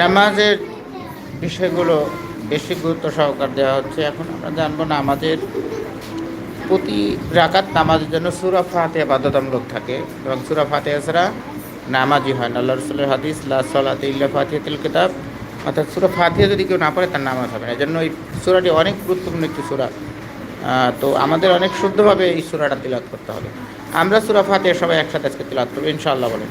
নামাজের বিষয়গুলো বেশি গুরুত্ব সহকার দেওয়া হচ্ছে। এখন আমরা জানব না নামাজের প্রতি রাকাত নামাজের জন্য সুরা ফাতে বাধ্যতামূলক থাকে এবং সুরা ফাতে ছাড়া নামাজই হয় না। আল্লাহ হাদিস, লা সলাতে ইল্লা ফাতিহাতুল কিতাব অর্থাৎ সুরা ফাতিহা যদি কেউ না পড়ে তার নামাজ হবে না। এই জন্য এই সুরাটি অনেক গুরুত্বপূর্ণ একটি সুরা। তো আমাদের অনেক শুদ্ধভাবে এই সুরাটা তিলাত করতে হবে। আমরা সুরা ফাতিহা সবাই একসাথে আজকে তিলাত করব, ইনশাআল্লাহ বলেন।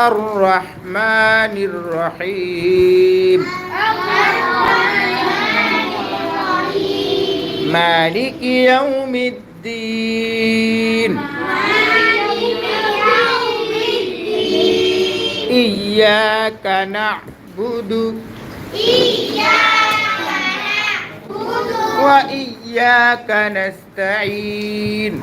الرحمن الرحيم مالك يوم الدين إياك نعبد وإياك نستعين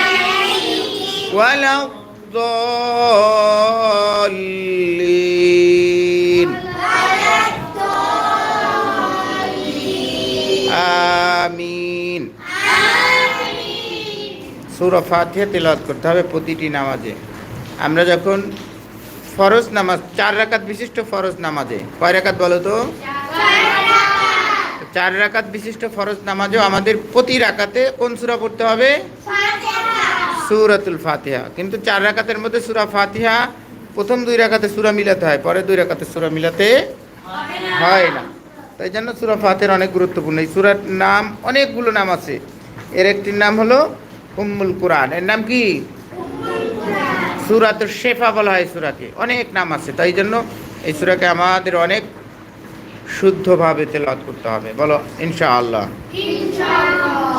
ولا الضالين আমিন সুরা ফাতিহা তেলাওয়াত করতে হবে প্রতিটি নামাজে আমরা যখন ফরজ নামাজ চার রাকাত বিশিষ্ট ফরজ নামাজে কয় রাকাত বলো তো চার রাকাত বিশিষ্ট ফরজ নামাজেও আমাদের প্রতি রাকাতে কোন সূরা পড়তে হবে সূরাতুল ফাতিহা। কিন্তু চার রাকাতের মধ্যে সূরা ফাতিহা, প্রথম দুই রাকাতে সুরা মিলাতে হয় পরে দুই রাকাতে সুরা মিলাতে হয় না। তাই জন্য সূরা ফাতিহার অনেক গুরুত্বপূর্ণ। এই সুরার নাম, অনেকগুলো নাম আছে। এর একটির নাম হলো উম্মুল কোরআন। এর নাম কি? সূরাতুল শেফা বলা হয় সুরাকে। অনেক নাম আছে। তাই জন্য এই সুরাকে আমাদের অনেক শুদ্ধভাবে তেলাওয়াত করতে হবে। বলো, ইনশাআল্লাহ। Allah